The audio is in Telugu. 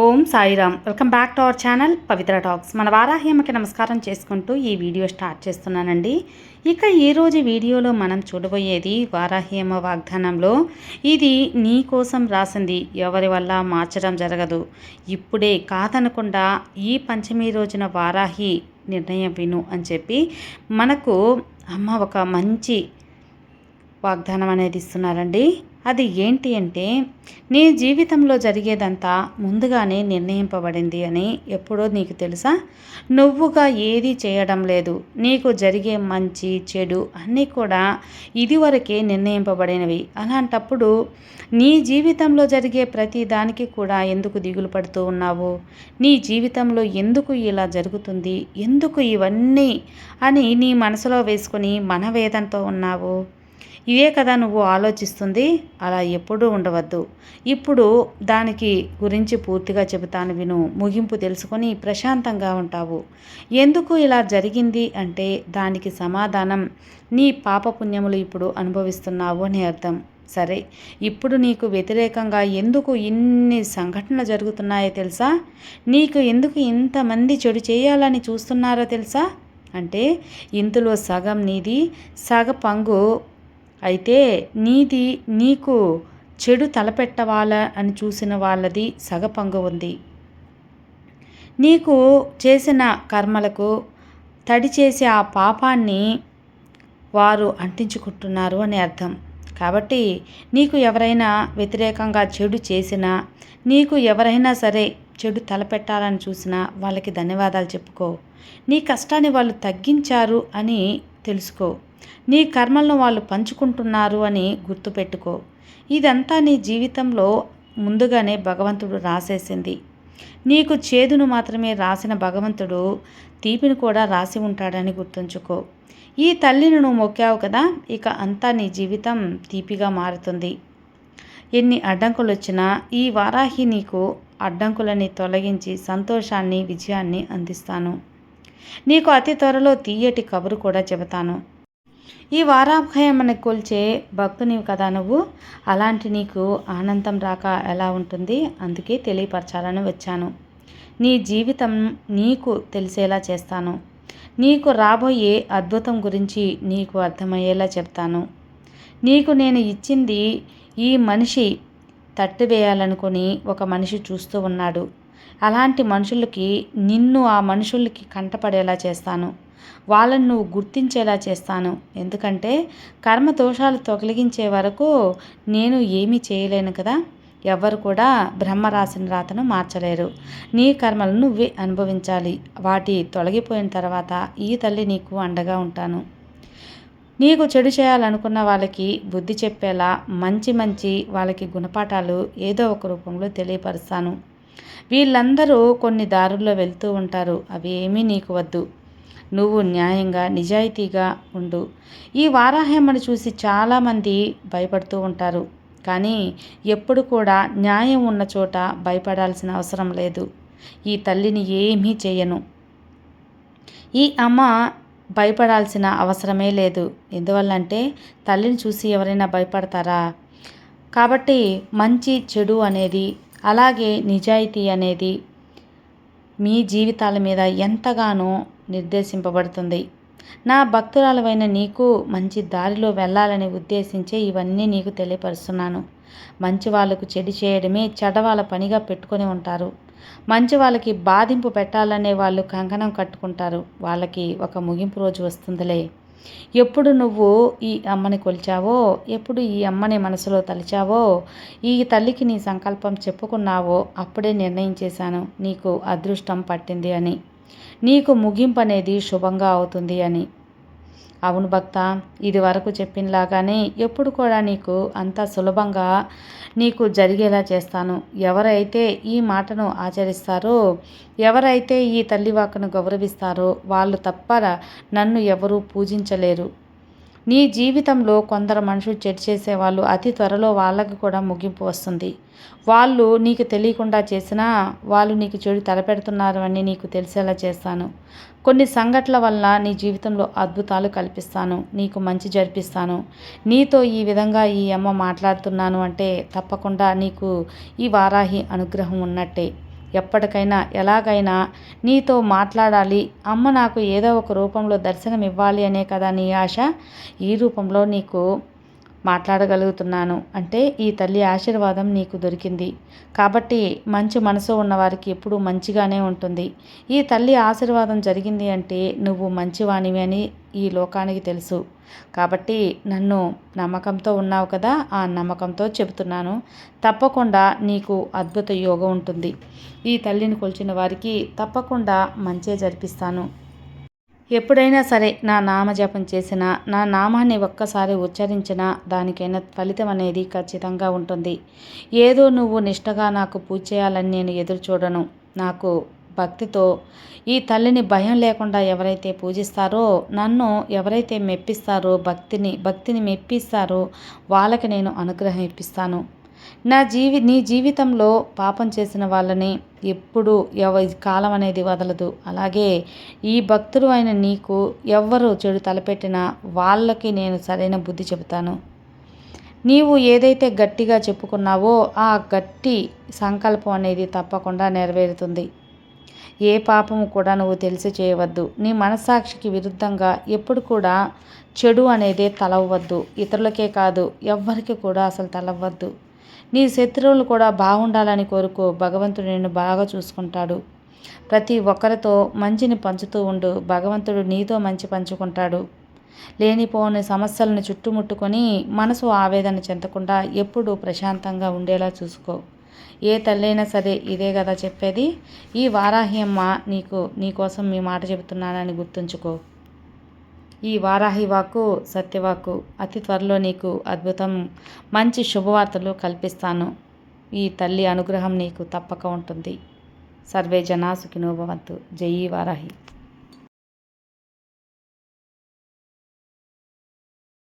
Om Sairam. Welcome back to our channel Pavitra talks. మన వారాహ్యమ్మకి నమస్కారం చేసుకుంటూ ఈ వీడియో స్టార్ట్ చేస్తున్నానండి. ఇక ఈరోజు వీడియోలో మనం చూడబోయేది వారాహ్యమ్మ వాగ్దానంలో ఇది నీ కోసం రాసింది ఎవరి వల్ల మార్చడం జరగదు. ఇప్పుడే కాదనకుండా ఈ పంచమి రోజున వారాహి నిర్ణయం విను అని చెప్పి మనకు అమ్మ ఒక మంచి వాగ్దానం అనేది ఇస్తున్నారండి. అది ఏంటి అంటే నీ జీవితంలో జరిగేదంతా ముందుగానే నిర్ణయింపబడింది అని ఎప్పుడో నీకు తెలుసా? నువ్వుగా ఏది చేయడం లేదు. నీకు జరిగే మంచి చెడు అన్నీ కూడా ఇదివరకే నిర్ణయింపబడినవి. అలాంటప్పుడు నీ జీవితంలో జరిగే ప్రతి దానికి కూడా ఎందుకు దిగులు పడుతూ ఉన్నావు? నీ జీవితంలో ఎందుకు ఇలా జరుగుతుంది? ఎందుకు ఇవన్నీ అని నీ మనసులో వేసుకొని మనవేదంతో ఉన్నావు? ఇవే కదా నువ్వు ఆలోచిస్తుంది? అలా ఎప్పుడూ ఉండవద్దు. ఇప్పుడు దానికి గురించి పూర్తిగా చెబుతాను విను. ముగింపు తెలుసుకొని ప్రశాంతంగా ఉంటావు. ఎందుకు ఇలా జరిగింది అంటే దానికి సమాధానం నీ పాపపుణ్యములు ఇప్పుడు అనుభవిస్తున్నావు అని అర్థం. సరే ఇప్పుడు నీకు వ్యతిరేకంగా ఎందుకు ఇన్ని సంఘటనలు జరుగుతున్నాయో తెలుసా? నీకు ఎందుకు ఇంతమంది చెడు చేయాలని చూస్తున్నారో తెలుసా? అంటే ఇందులో సగం నీది సగ పంగు అయితే నీది నీకు చెడు తలపెట్టవాల అని చూసిన వాళ్ళది సగపంగు ఉంది. నీకు చేసిన కర్మలకు తడి చేసే ఆ పాపాన్ని వారు అంటించుకుంటున్నారు అని అర్థం. కాబట్టి నీకు ఎవరైనా వ్యతిరేకంగా చెడు చేసినా నీకు ఎవరైనా సరే చెడు తలపెట్టాలని చూసినా వాళ్ళకి ధన్యవాదాలు చెప్పుకో. నీ కష్టాన్ని వాళ్ళు తగ్గించారు అని తెలుసుకో. నీ కర్మలను వాళ్ళు పంచుకుంటున్నారు అని గుర్తుపెట్టుకో. ఇదంతా నీ జీవితంలో ముందుగానే భగవంతుడు రాసేసింది. నీకు చేదును మాత్రమే రాసిన భగవంతుడు తీపిని కూడా రాసి ఉంటాడని గుర్తుంచుకో. ఈ తల్లిని నువ్వు మొక్కావు కదా ఇక అంతా నీ జీవితం తీపిగా మారుతుంది. ఎన్ని అడ్డంకులు వచ్చినా ఈ వారాహి నీకు అడ్డంకులని తొలగించి సంతోషాన్ని విజయాన్ని అందిస్తాను. నీకు అతి త్వరలో తీయటి కబురు కూడా చెబుతాను. ఈ వారాభయమని కొల్చే భక్తునివి కదా నువ్వు? అలాంటి నీకు ఆనందం రాక ఎలా ఉంటుంది? అందుకే తెలియపరచాలని వచ్చాను. నీ జీవితం నీకు తెలిసేలా చేస్తాను. నీకు రాబోయే అద్భుతం గురించి నీకు అర్థమయ్యేలా చెప్తాను. నీకు నేను ఇచ్చింది ఈ మనిషి తట్టివేయాలనుకుని ఒక మనిషి చూస్తూ ఉన్నాడు. అలాంటి మనుషులకి నిన్ను ఆ మనుషులకి కంటపడేలా చేస్తాను. వాళ్ళను నువ్వు గుర్తించేలా చేస్తాను. ఎందుకంటే కర్మ దోషాలు తొలగించే వరకు నేను ఏమీ చేయలేను కదా. ఎవరు కూడా బ్రహ్మ రాసిన రాతను మార్చలేరు. నీ కర్మలను నువ్వే అనుభవించాలి. వాటి తొలగిపోయిన తర్వాత ఈ తల్లి నీకు అండగా ఉంటాను. నీకు చెడు చేయాలనుకున్న వాళ్ళకి బుద్ధి చెప్పేలా మంచి మంచి వాళ్ళకి గుణపాఠాలు ఏదో ఒక రూపంలో తెలియపరుస్తాను. వీళ్ళందరూ కొన్ని దారుల్లో వెళ్తూ ఉంటారు. అవి ఏమీ నీకు వద్దు. నువ్వు న్యాయంగా నిజాయితీగా ఉండు. ఈ వారాహ్యమ్మను చూసి చాలామంది భయపడుతూ ఉంటారు. కానీ ఎప్పుడు కూడా న్యాయం ఉన్న చోట భయపడాల్సిన అవసరం లేదు. ఈ తల్లిని ఏమీ చేయను. ఈ అమ్మ భయపడాల్సిన అవసరమే లేదు. ఎందువల్లంటే తల్లిని చూసి ఎవరైనా భయపడతారా? కాబట్టి మంచి చెడు అనేది అలాగే నిజాయితీ అనేది మీ జీవితాల మీద ఎంతగానో నిర్దేశింపబడుతుంది. నా భక్తురాలవైన నీకు మంచి దారిలో వెళ్ళాలని ఉద్దేశించే ఇవన్నీ నీకు తెలియపరుస్తున్నాను. మంచి వాళ్ళకు చెడు చేయడమే చెడవాళ్ళ పనిగా పెట్టుకొని ఉంటారు. మంచి వాళ్ళకి బాధింపు పెట్టాలనే వాళ్ళు కంకణం కట్టుకుంటారు. వాళ్ళకి ఒక ముగింపు రోజు వస్తుందిలే. ఎప్పుడు నువ్వు ఈ అమ్మని కొలిచావో ఎప్పుడు ఈ అమ్మని మనసులో తలిచావో ఈ తల్లికి నీ సంకల్పం చెప్పుకున్నావో అప్పుడే నిర్ణయం చేశాను. నీకు అదృష్టం పట్టింది అని. నీకు ముగింపు అనేది శుభంగా అవుతుంది అని. అవును భక్త ఇది వరకు చెప్పినలాగానే ఎప్పుడు కూడా నీకు అంత సులభంగా నీకు జరిగేలా చేస్తాను. ఎవరైతే ఈ మాటను ఆచరిస్తారో ఎవరైతే ఈ తల్లివాకను గౌరవిస్తారో వాళ్ళు తప్ప నన్ను ఎవరూ పూజించలేరు. నీ జీవితంలో కొందరు మనుషులు చెడు చేసేవాళ్ళు అతి త్వరలో వాళ్ళకి కూడా ముగింపు వస్తుంది. వాళ్ళు నీకు తెలియకుండా చేసినా వాళ్ళు నీకు చెడు తలపెడుతున్నారు అని నీకు తెలిసేలా చేస్తాను. కొన్ని సంఘటనల వల్ల నీ జీవితంలో అద్భుతాలు కల్పిస్తాను. నీకు మంచి జరిపిస్తాను. నీతో ఈ విధంగా ఈ అమ్మ మాట్లాడుతున్నాను అంటే తప్పకుండా నీకు ఈ వారాహి అనుగ్రహం ఉన్నట్టే. ఎప్పటికైనా ఎలాగైనా నీతో మాట్లాడాలి. అమ్మ నాకు ఏదో ఒక రూపంలో దర్శనం ఇవ్వాలి అనే కదా నీ ఆశ? ఈ రూపంలో నీకు మాట్లాడగలుగుతున్నాను అంటే ఈ తల్లి ఆశీర్వాదం నీకు దొరికింది. కాబట్టి మంచి మనసు ఉన్నవారికి ఎప్పుడూ మంచిగానే ఉంటుంది. ఈ తల్లి ఆశీర్వాదం జరిగింది అంటే నువ్వు మంచివాణివి అని ఈ లోకానికి తెలుసు. కాబట్టి నన్ను నమ్మకంతో ఉన్నావు కదా ఆ నమ్మకంతో చెబుతున్నాను. తప్పకుండా నీకు అద్భుత యోగం ఉంటుంది. ఈ తల్లిని కొలిచిన వారికి తప్పకుండా మంచే జరిపిస్తాను. ఎప్పుడైనా సరే నా నామజపం చేసిన నా నామాన్ని ఒక్కసారి ఉచ్చరించినా దానికైనా ఫలితం అనేది ఖచ్చితంగా ఉంటుంది. ఏదో నువ్వు నిష్టగా నాకు పూజ చేయాలని నేను ఎదురు చూడను నాకు భక్తితో ఈ తల్లిని భయం లేకుండా ఎవరైతే పూజిస్తారో నన్ను ఎవరైతే మెప్పిస్తారో భక్తిని భక్తిని మెప్పిస్తారో వాళ్ళకి నేను అనుగ్రహం ఇప్పిస్తాను. నా జీవి నీ జీవితంలో పాపం చేసిన వాళ్ళని ఎప్పుడు ఎవ కాలం అనేది వదలదు. అలాగే ఈ భక్తుడు అయిన నీకు ఎవ్వరు చెడు తలపెట్టినా వాళ్ళకి నేను సరైన బుద్ధి చెబుతాను. నీవు ఏదైతే గట్టిగా చెప్పుకున్నావో ఆ గట్టి సంకల్పం అనేది తప్పకుండా నెరవేరుతుంది. ఏ పాపము కూడా నువ్వు తెలిసి చేయవద్దు. నీ మనస్సాక్షికి విరుద్ధంగా ఎప్పుడు కూడా చెడు అనేది తలవద్దు ఇతరులకే కాదు ఎవ్వరికి కూడా అసలు తలవద్దు నీ శత్రువులు కూడా బాగుండాలని కోరుకో భగవంతుడు నిన్ను బాగా చూసుకుంటాడు. ప్రతి ఒక్కరితో మంచిని పంచుతూ ఉండు. భగవంతుడు నీతో మంచి పంచుకుంటాడు. లేనిపోని సమస్యలను చుట్టుముట్టుకొని మనసు ఆవేదన చెందకుండా ఎప్పుడూ ప్రశాంతంగా ఉండేలా చూసుకో. ఏ తల్లైనా సరే ఇదే కదా చెప్పేది. ఈ వారాహి అమ్మ నీకు నీకోసం మీ మాట చెబుతున్నానని గుర్తుంచుకో. ఈ వారాహి వాక్కు సత్యవాక్కు అతి త్వరలో నీకు అద్భుతం మంచి శుభవార్తలు కల్పిస్తాను. ఈ తల్లి అనుగ్రహం నీకు తప్పక ఉంటుంది. సర్వే జనా సుఖినోభవంతు జై వారాహి.